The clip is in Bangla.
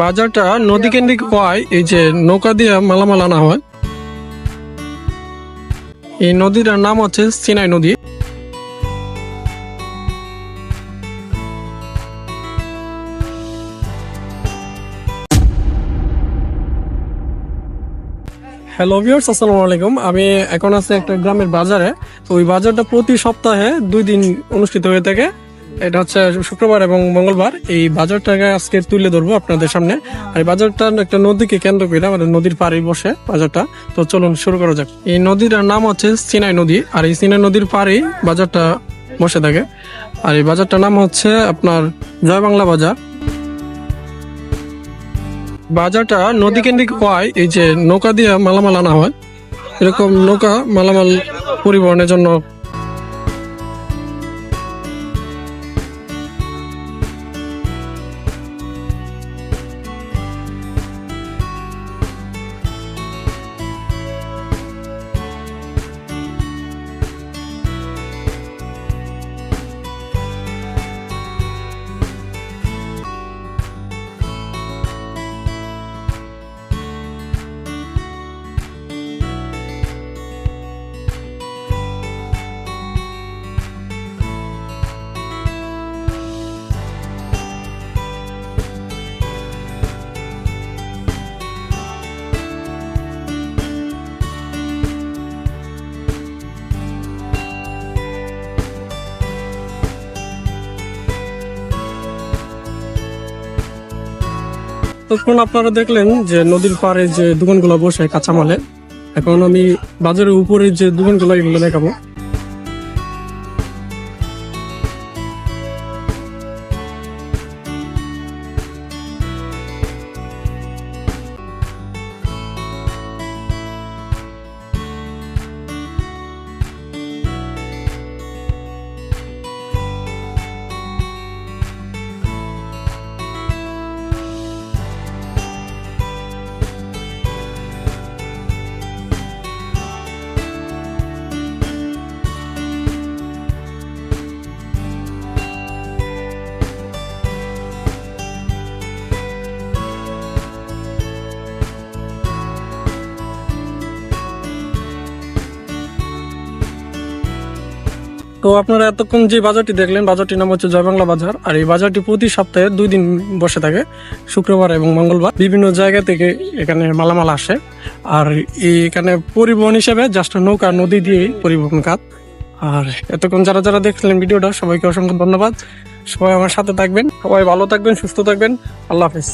বাজারটা নদী কেন্দ্রিক হওয়ায় এই যে নৌকা দিয়ে মালামাল আনা হয়। এই নদীটার নাম হচ্ছে সিনাই নদী। হ্যালো ভিউয়ার্স আসসালামু আলাইকুম। আমি এখন আছি একটা গ্রামের বাজারে। তো ওই বাজারটা প্রতি সপ্তাহে দুই দিন অনুষ্ঠিত হয়ে থাকে। এটা হচ্ছে শুক্রবার এবং মঙ্গলবার। এই বাজারটাকে আজকে তুলে ধরবো আপনাদের সামনে। আর এই বাজারটা একটা নদীকে কেন্দ্র করে আমাদের নদীর পাড়ে বসে বাজারটা। তো চলুন শুরু করা যাক। এই নদীটার নাম হচ্ছে সিনাই নদী। আর এই সিনাই নদীর পাড়েই বাজারটা বসে থাকে। আর এই বাজারটার নাম হচ্ছে আপনার জয় বাংলা বাজার। বাজারটা নদী কেন্দ্রিক হওয়ায় এই যে নৌকা দিয়ে মালামাল আনা হয়। এরকম নৌকা মালামাল পরিবহনের জন্য তখন আপনারা দেখলেন যে নদীর পাড়ে যে দোকানগুলো বসে কাঁচামালে। এখন আমি বাজারের উপরে যে দোকানগুলো, এগুলো দেখাবো। তো আপনারা এতক্ষণ যে বাজারটি দেখলেন, বাজারটির নাম হচ্ছে জয়বাংলা বাজার। আর এই বাজারটি প্রতি সপ্তাহে দুই দিন বসে থাকে, শুক্রবার এবং মঙ্গলবার। বিভিন্ন জায়গা থেকে এখানে মালামাল আসে। আর এখানে পরিবহন হিসেবে জাস্ট নৌকা, নদী দিয়ে পরিবহন খাত আর এতক্ষণ যারা যারা দেখছিলেন ভিডিওটা, সবাইকে অসংখ্য ধন্যবাদ। সবাই আমার সাথে থাকবেন, সবাই ভালো থাকবেন, সুস্থ থাকবেন। আল্লাহ হাফিজ।